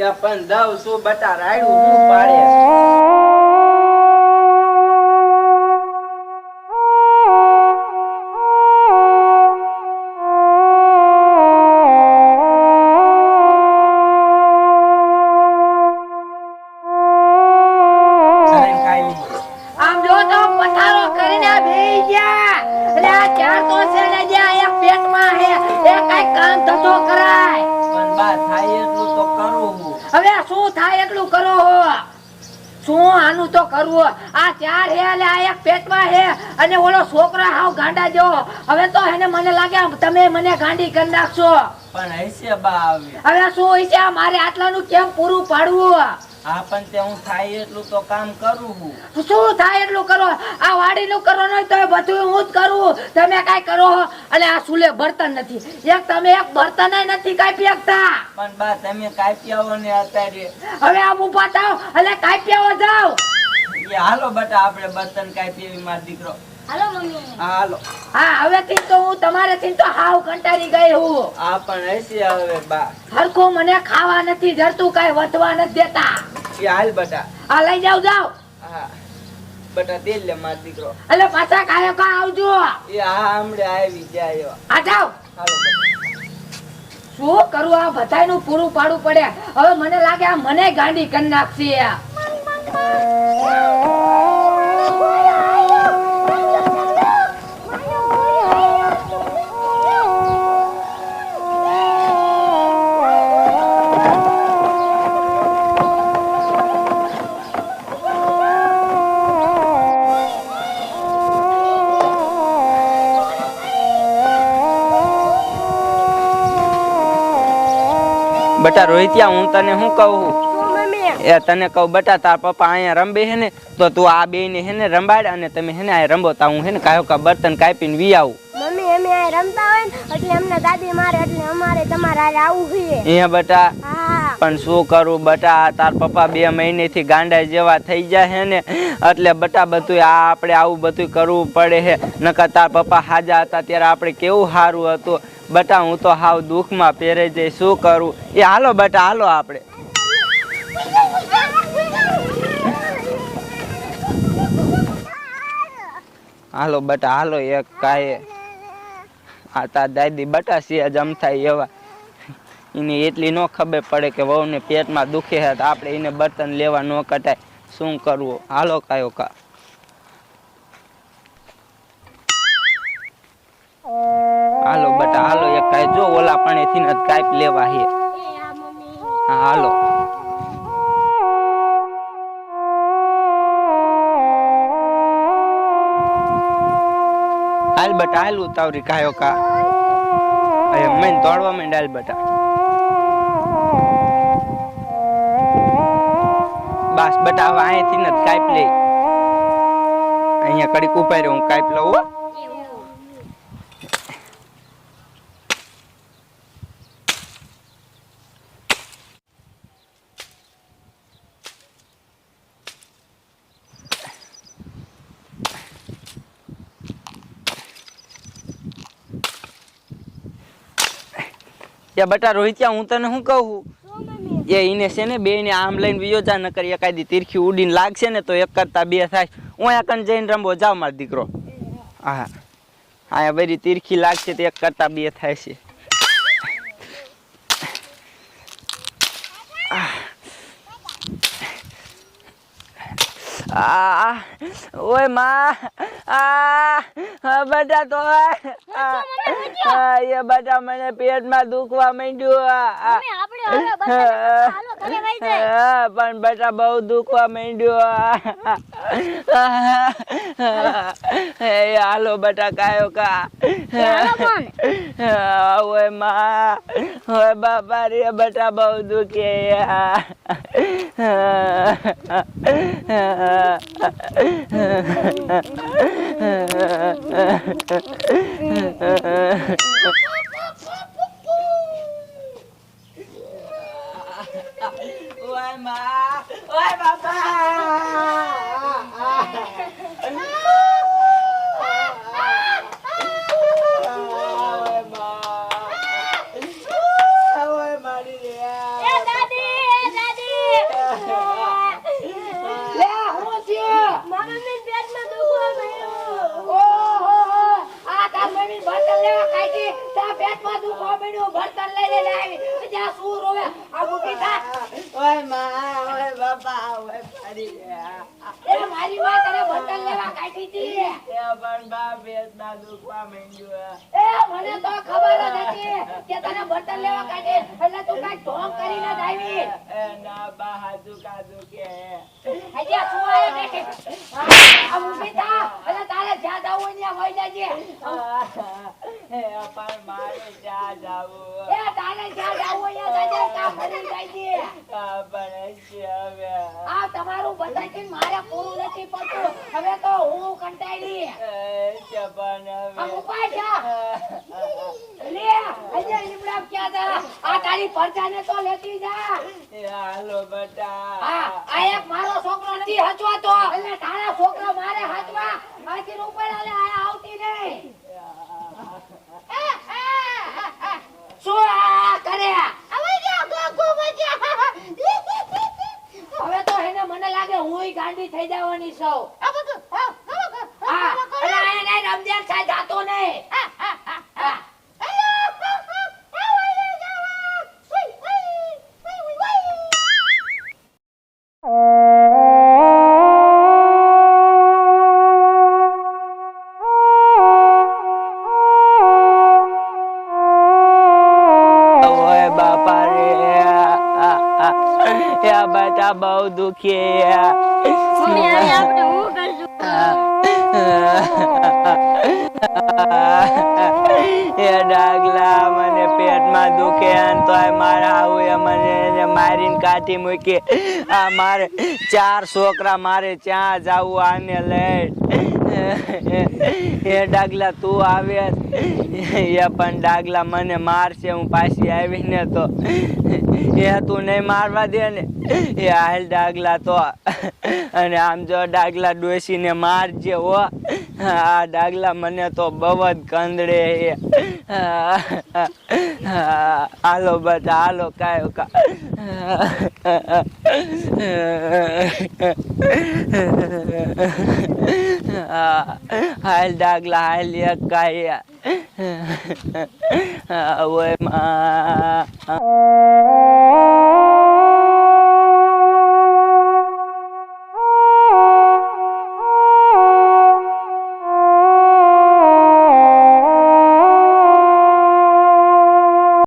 કે શું બટા રાયડું પાડે થાય એટલું કરો શું આનું તો કરવું આ ચાર હે એટલે આ એક પેટમાં હે. અને ઓલો છોકરો હાવ ગાંડા જો હવે તો એને મને લાગે તમે મને ગાંડી કરી નાખશો. પણ હવે શું હશે? છે મારે આટલાનું કેમ પૂરું પાડવું હા પણ તે હું થાય એટલું તો કામ કરું હું. શું થાય એટલું કરો? આ વાડીનું કરવાનું હોય તો બધું હું જ કરું. તમે કાંઈ કરો અને આ સુલે બર્તન નથી. એક તમે એક બર્તન નથી કાપી શકતા પણ બા તમે કાપી આવો ને અત્યારે હવે આમ ઊભા થાવ એટલે કાપી આવો જાવ હાલો બટા આપણે બર્તન કાપી એવી મારો દીકરો. Hello mummy. હાલો. હા હવેથી તો હું તમારેથી તો હાવ કંટાળી ગઈ હું. આ પણ હશે હવે બા. હરખું મને ખાવા નથી જરતું કાઈ વધવા નથી દેતા. એ હાલ બટા. આ લઈ જાવ જાવ હા. બટા તેલ લે મારો દીકરો. એટલે પાછા કાયો કા આવજો? એ હા હમણે આવી જાય આ જાવ શું કરું? આ બધાયનું પૂરું પાડવું પડે. હવે મને લાગે આ મને ગાંડી કરી નાખશે બટા રોહિતિયા હું તને શું કહું એ તને કહું બટા તાર પપ્પા અહીંયા રમબે હે ને તો તું આ બે ને હે ને રંબાડ અને તમે હે ને આ રમો તા હું હે ને કાયો કા બર્તન કાપીને વી આવું. મમ્મી અમે આ રમતા હોય ને એટલે અમને દાદી મારે એટલે અમારે તમારે આ આવું જોઈએ. અહીંયા બટા પણ શું કરું બટા તાર પપ્પા બે મહિનેથી ગાંડા જેવા થઈ જાય હે ને એટલે બટા બધું આ આપણે આવું બધું કરવું પડે હે નકર તાર પપ્પા હાજા હતા ત્યારે આપણે કેવું સારું હતું. બટા, હું તો હાવ દુઃખમાં પહેરે જઈ, શું કરું? એ હાલો બટા, હાલો આપણે. હાલો બટા, હાલો એક કાંઈ આ તા દાદી બટા સિયા જમ થાય એવા. એને એટલી ન ખબર પડે કે વહુને પેટમાં દુખે હે તો આપણે એને બર્તન લેવા ન કટાય શું કરવું? હાલો કાયો કા. હાલો, બટા, હાલો, એક કાંઈ જો ઓલા પાણીથી ને કાંઈક લેવા હે. હા, હાલો. હાલ બટા, હાલ ઉતાવરી કાયો કા. અરે મેં દોડવા માંડ, હાલ બટા. બસ, બટા, હવે અહીંથી ને કાઈપ લે અહીંયા કડીક ઉપાય હું કાઈપ લઉં યા બટા રોહિત્યા હું તને શું કહું? એ એને છે ને બે ને આમ લઈને વિયોજા ન કરી એકાદી તીરખી ઉડીને લાગશે ને તો એક કરતા બે થાય. હું આ કન જઈને રમવો જાવ મારો દીકરો. હા. હા. બધી તીરખી લાગશે તો એક કરતા બે થાય છે. આ ઓયમાં આ બેટા તો એ બેટા મને પેટમાં દુખવા માંડ્યું પણ બેટા બહુ દુખવા માંડ્યો એ હાલો બેટા કાયો કા. હોય. ઓયમાં. ઓય બાપા રે બેટા બહુ દુખે Oi, Ma! Oi, babá! ભણતર લઈ લે જ્યાં શું રોવે? આ થા. ઓયમાં ઓય બાપા ઓય ફરી એ મારી માં તને બર્તન લેવા કાઢી હતી એ પણ બા પેટમાં દુખવા માંડ્યું એ મને તો ખબર જ હતી કે તને બર્તન લેવા કાઢી એટલે તું કાઈ ઢોંગ કરીને જ આવી. એ ના બા હાજુ કાજુ કે હજી સુવાય બેઠી. બેટી આ થા. એટલે તારે જ્યાં જવું હોય ત્યાં વહી જાજે પણ મારે ત્યાં જાવું એ તારે જ્યાં જવું હોય ત્યાં જજે કામ કરી જાજે પણ હવે. આ તમારું બધાથી મારે પૂરું નથી પડતું. હવે તો હું કંટાળી. પણ હવે. ઉપાય છે. લે લીમડા ક્યાં તા આ તારી પરચાને તો લેતી જા. એ હાલો બેટા. આ આ એક મારો છોકરો નથી હચવાતો. એટલે તારા છોકરો મારે હચવા. આથી ઉપર આલે આ આવતી નહીં. શું આ કરે? હવે તો એને મને લાગે હું ગાંડી થઈ જવાની સૌ. એ બેટા બહુ દુખી મમ્મી હવે આપણે હું કરશું? એ ડાગલા મને પેટમાં દુખે અને તોય મારા આવું એ મને એને મારીને કાઢી મૂકી. આ મારે ચાર છોકરા મારે ત્યાં જાવું આને લઈ. એ ડાગલા તું આવે એ પણ ડાગલા મને મારશે, હું પાછી આવીને તો. એ તું નહીં મારવા દે ને. એ હાલ ડાગલા તો. અને આમ જો ડાગલા ડોસીને મારજે હો. આ ડાગલા મને તો બહુ જ કંદડે એ હાલો બધા, હાલો કાયો કા હાલ ડાગલા હાલ કાયા ઓયમાં.